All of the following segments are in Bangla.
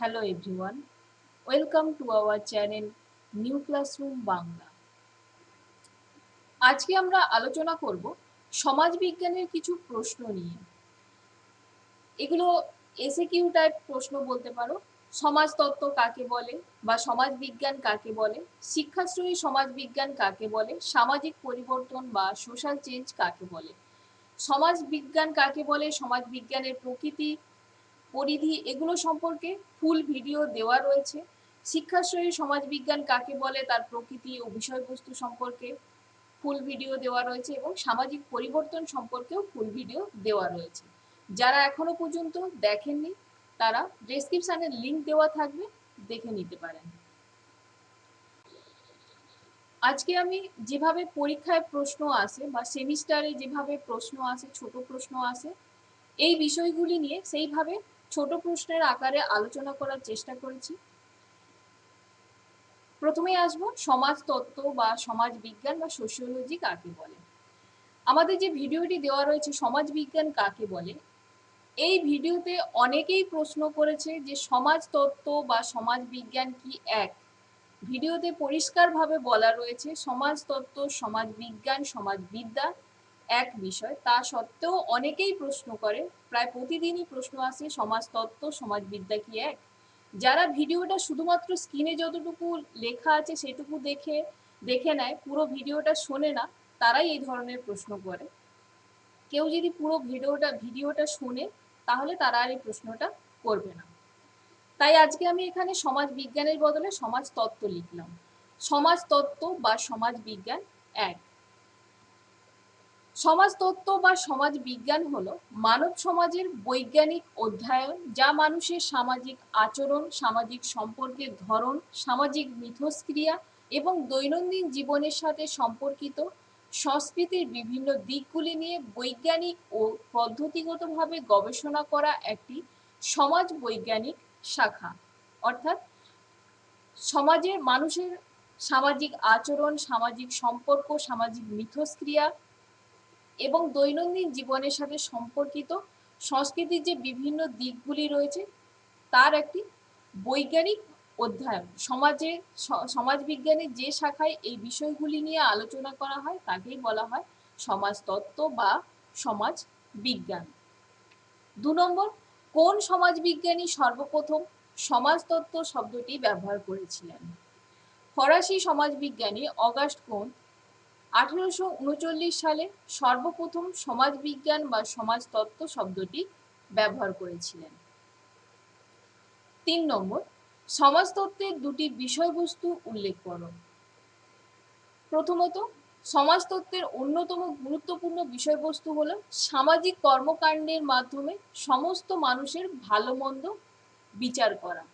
Hello, everyone. Welcome to our channel, New Classroom Bangla আজকে আমরা আলোচনা করব সমাজ বিজ্ঞানের কিছু প্রশ্ন নিয়ে। এগুলো এসে কিউ টাইপ প্রশ্ন বলতে পারো। সমাজতত্ত্ব কাকে বলে বা সমাজ বিজ্ঞান কাকে বলে? শিক্ষাশ্রয়ী সমাজ বিজ্ঞান কাকে বলে? সামাজিক পরিবর্তন বা সোশ্যাল চেঞ্জ কাকে বলে? সমাজ বিজ্ঞান কাকে বলে? সমাজ বিজ্ঞানের প্রকৃতি পরিধি এগুলো সম্পর্কে ফুল ভিডিও দেওয়া রয়েছে। শিক্ষাশ্রয়ী সমাজবিজ্ঞান কাকে বলে, তার প্রকৃতি ও বিষয়বস্তু সম্পর্কে ফুল ভিডিও দেওয়া রয়েছে এবং সামাজিক পরিবর্তন সম্পর্কেও ফুল ভিডিও দেওয়া রয়েছে। যারা এখনও পর্যন্ত দেখেননি, তারা ডেসক্রিপশনের লিংক দেওয়া থাকবে, দেখে নিতে পারেন। আজকে আমি যেভাবে পরীক্ষায় প্রশ্ন আসে বা সেমিস্টারে যেভাবে প্রশ্ন আসে, ছোট প্রশ্ন আসে, এই বিষয়গুলি নিয়ে সেইভাবে ছোট প্রশ্নের আকারে আলোচনা করার চেষ্টা করেছি। প্রথমে আসব সমাজতত্ত্ব বা সমাজ বিজ্ঞান বা সোশিওলজি কাকে বলে? আমাদের যে ভিডিওটি দেওয়া রয়েছে, সমাজ বিজ্ঞান কাকে বলে? এই ভিডিওতে অনেকেই প্রশ্ন করেছে যে সমাজতত্ত্ব বা সমাজ বিজ্ঞান কি এক? ভিডিওতে পরিষ্কারভাবে বলা রয়েছে সমাজতত্ত্ব সমাজ বিজ্ঞান সমাজবিদ্যা এক বিষয়। তা সত্ত্বেও অনেকেই প্রশ্ন করে, প্রায় প্রতিদিনই প্রশ্ন আসে সমাজতত্ত্ব সমাজবিদ্যা কি এক? যারা ভিডিওটা শুধুমাত্র স্ক্রিনে যতটুকু লেখা আছে সেটুকু দেখে দেখে নেয়, পুরো ভিডিওটা শোনে না, তারাই এই ধরনের প্রশ্ন করে। কেউ যদি পুরো ভিডিওটা ভিডিওটা শোনে, তাহলে তারা আর এই প্রশ্নটা করবে না। তাই আজকে আমি এখানে সমাজ বিজ্ঞানের বদলে সমাজ তত্ত্ব লিখলাম। সমাজ তত্ত্ব বা সমাজ বিজ্ঞান এক। সমাজতত্ত্ব বা সমাজ বিজ্ঞান হলো মানব সমাজের বৈজ্ঞানিক অধ্যয়ন, যা মানুষের সামাজিক আচরণ, সামাজিক সম্পর্কের ধরন, সামাজিক মিথস্ক্রিয়া এবং দৈনন্দিন জীবনের সাথে সম্পর্কিত সংস্কৃতির বিভিন্ন দিকগুলি নিয়ে বৈজ্ঞানিক ও পদ্ধতিগতভাবে গবেষণা করা একটি সমাজ বৈজ্ঞানিক শাখা। অর্থাৎ সমাজের মানুষের সামাজিক আচরণ, সামাজিক সম্পর্ক, সামাজিক মিথস্ক্রিয়া এবং দৈনন্দিন জীবনের সাথে সম্পর্কিত সংস্কৃতির যে বিভিন্ন দিকগুলি রয়েছে, তার একটি বৈজ্ঞানিক অধ্যয়ন। সমাজে সমাজবিজ্ঞানের যে শাখায় এই বিষয়গুলি নিয়ে আলোচনা করা হয়, তাকেই বলা হয় সমাজতত্ত্ব বা সমাজ বিজ্ঞান দু নম্বর, কোন সমাজবিজ্ঞানী সর্বপ্রথম সমাজতত্ত্ব শব্দটি ব্যবহার করেছিলেন? ফরাসি সমাজবিজ্ঞানী অগাস্ট কোন আঠেরোশো উনচল্লিশ সালে সর্বপ্রথম সমাজবিজ্ঞান বা সমাজতত্ত্ব শব্দটি ব্যবহার করেছিলেন। তিন নম্বর, সমাজতত্ত্বের দুটি বিষয়বস্তু উল্লেখ করো। প্রথমত, সমাজতত্ত্বের অন্যতম গুরুত্বপূর্ণ বিষয়বস্তু হল সামাজিক কর্মকাণ্ডের মাধ্যমে সমস্ত মানুষের ভালো মন্দ বিচার করা।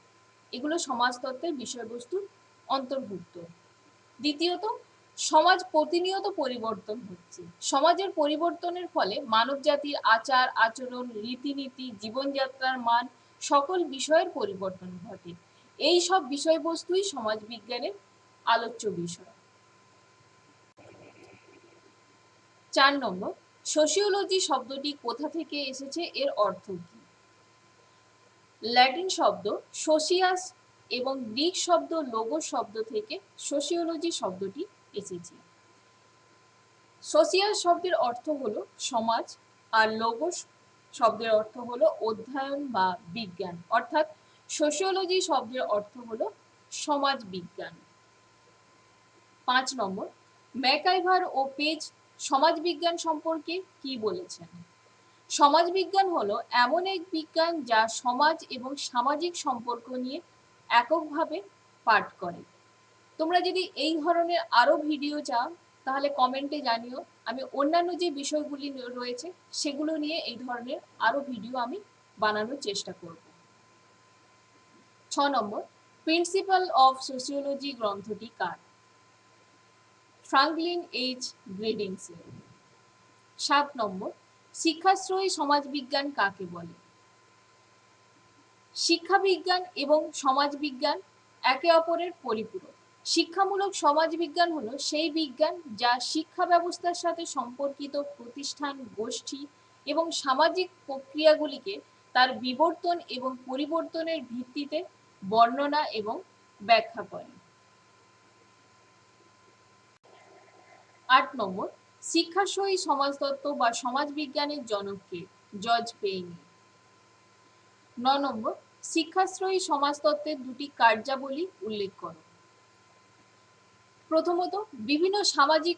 এগুলো সমাজতত্ত্বের বিষয়বস্তু অন্তর্ভুক্ত। দ্বিতীয়ত সমাজ প্রতিনিয়ত পরিবর্তন হচ্ছে। সমাজের পরিবর্তনের ফলে মানব জাতির আচার, আচরণ, রীতিনীতি, জীবনযাত্রার মান সকল বিষয়ের পরিবর্তন ঘটে। এই সব বিষয়বস্তুই সমাজ বিজ্ঞানের আলোচ্য বিষয়। চার নম্বর সোশিওলজি শব্দটি কোথা থেকে এসেছে, এর অর্থ কি? ল্যাটিন শব্দ সোশিয়াস এবং গ্রিক শব্দ লোগো শব্দ থেকে সোশিওলজি শব্দটি এসেছে সোশিয়াল শব্দের অর্থ হলো সমাজ আর লোগোস শব্দের অর্থ হলো অধ্যয়ন বা বিজ্ঞান। অর্থাৎ সোশিওলজি শব্দের অর্থ হলো সমাজ বিজ্ঞান। পাঁচ নম্বর, ম্যাকাইভার ও পেজ সমাজবিজ্ঞান সম্পর্কে কি বলেছেন? সমাজবিজ্ঞান হলো এমন এক বিজ্ঞান যা সমাজ এবং সামাজিক সম্পর্ক নিয়ে এককভাবে পাঠ করে। তোমরা যদি এই ধরনের আরও ভিডিও চাও, তাহলে কমেন্টে জানিও। আমি অন্যান্য যে বিষয়গুলি রয়েছে, সেগুলো নিয়ে এই ধরনের আরও ভিডিও আমি বানানোর চেষ্টা করব। ছ নম্বর প্রিন্সিপাল অফ সোসিওলজি গ্রন্থটি কার? ফ্রাঙ্কলিন এইচ গ্রেডিংসে সাত নম্বর, শিক্ষাশ্রয়ী সমাজবিজ্ঞান কাকে বলে? শিক্ষাবিজ্ঞান এবং সমাজবিজ্ঞান একে অপরের পরিপূরক। শিক্ষামূলক সমাজবিজ্ঞান হলো সেই বিজ্ঞান যা শিক্ষা ব্যবস্থার সাথে সম্পর্কিত প্রতিষ্ঠান, গোষ্ঠী এবং সামাজিক প্রক্রিয়াগুলিকে তার বিবর্তন এবং পরিবর্তনের ভিত্তিতে বর্ণনা এবং ব্যাখ্যা করে। আট নম্বর শিক্ষাসহী সমাজতত্ত্ব বা সমাজবিজ্ঞানের জনককে জজ পেইনি। ন নম্বর, শিক্ষাশ্রয়ী সমাজতত্ত্বের দুটি কার্যাবলী উল্লেখ করো। প্রথমত বিভিন্ন সামাজিক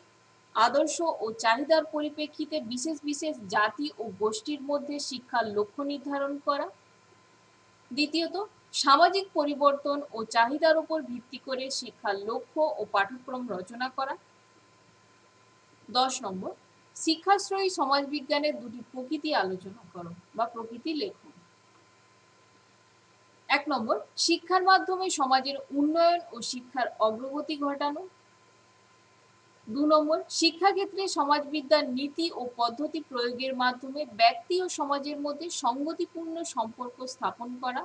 আদর্শ ও চাহিদার পরিপ্রেক্ষিতে বিশেষ বিশেষ জাতি ও গোষ্ঠীর মধ্যে শিক্ষার লক্ষ্য নির্ধারণ করা। দ্বিতীয়ত, সামাজিক পরিবর্তন ও চাহিদার উপর ভিত্তি করে শিক্ষার লক্ষ্য ও পাঠ্যক্রম রচনা করা। দশ নম্বর, শিক্ষাশ্রয়ী সমাজবিজ্ঞানের দুটি প্রকৃতি আলোচনা করো বা প্রকৃতি লেখো। এক নম্বর, শিক্ষার মাধ্যমে সমাজের উন্নয়ন ও শিক্ষার অগ্রগতি ঘটানো। দু নম্বর, শিক্ষাক্ষেত্রে সমাজবিদ্যার নীতি ও পদ্ধতি প্রয়োগের মাধ্যমে ব্যক্তি ও সমাজের মধ্যে সঙ্গতিপূর্ণ সম্পর্ক স্থাপন করা।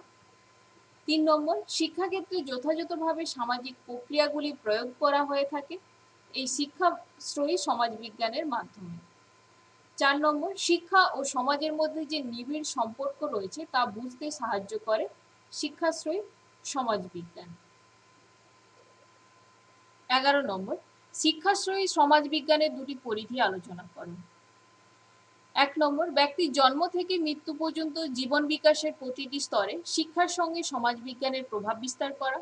তিন নম্বর, শিক্ষাক্ষেত্রে যথাযথভাবে সামাজিক প্রক্রিয়াগুলি প্রয়োগ করা হয়ে থাকে এই শিক্ষাশ্রয়ী সমাজবিজ্ঞানের মাধ্যমে। চার নম্বর, শিক্ষা ও সমাজের মধ্যে যে নিবিড় সম্পর্ক রয়েছে তা বুঝতে সাহায্য করে শিক্ষাশ্রয়ী সমাজবিজ্ঞান। এগারো নম্বর শিক্ষাশ্রয়ী সমাজবিজ্ঞানের দুটি পরিধি আলোচনা করো এক নম্বর, ব্যক্তির জন্ম থেকে মৃত্যু পর্যন্ত জীবন বিকাশের প্রতিটি স্তরে শিক্ষার সঙ্গে সমাজবিজ্ঞানের প্রভাব বিস্তার করা।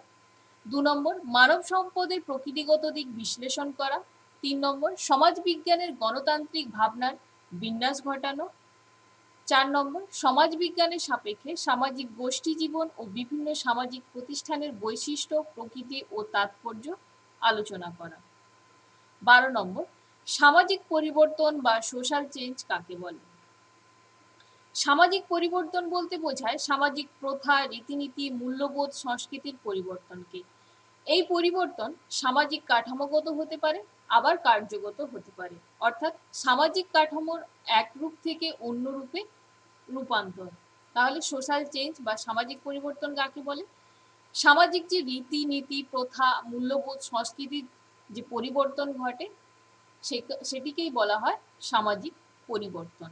দু নম্বর, মানব সম্পদের প্রকৃতিগত দিক বিশ্লেষণ করা। তিন নম্বর, সমাজবিজ্ঞানের গণতান্ত্রিক ভাবনার বিন্যাস ঘটানো। চার নম্বর, সমাজবিজ্ঞানের সাপেক্ষে সামাজিক গোষ্ঠী জীবন ও বিভিন্ন সামাজিক প্রতিষ্ঠানের বৈশিষ্ট্য, প্রকৃতি ও তাৎপর্য আলোচনা করা। বারো নম্বর, সামাজিক পরিবর্তন বা সোশ্যাল চেঞ্জ কাকে বলে? সামাজিক পরিবর্তন বলতে বোঝায় সামাজিক প্রথা, রীতিনীতি, মূল্যবোধ, সংস্কৃতির পরিবর্তনকে। এই পরিবর্তন সামাজিক কাঠামোগত হতে পারে, আবার কার্যগত হতে পারে। অর্থাৎ সামাজিক কাঠামোর এক রূপ থেকে অন্য রূপে রূপান্তর। তাহলে সোশ্যাল চেঞ্জ বা সামাজিক পরিবর্তন কাকে বলে? সামাজিক যে রীতিনীতি, প্রথা, মূল্যবোধ, সংস্কৃতির যে পরিবর্তন ঘটে সেটিকেই বলা হয় সামাজিক পরিবর্তন।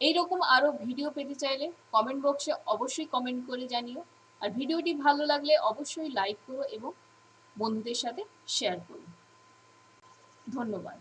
এইরকম আরও ভিডিও পেতে চাইলে কমেন্ট বক্সে অবশ্যই কমেন্ট করে জানিও। আর ভিডিওটি ভালো লাগলে অবশ্যই লাইক করো এবং বন্ধুদের সাথে শেয়ার করো। ধন্যবাদ।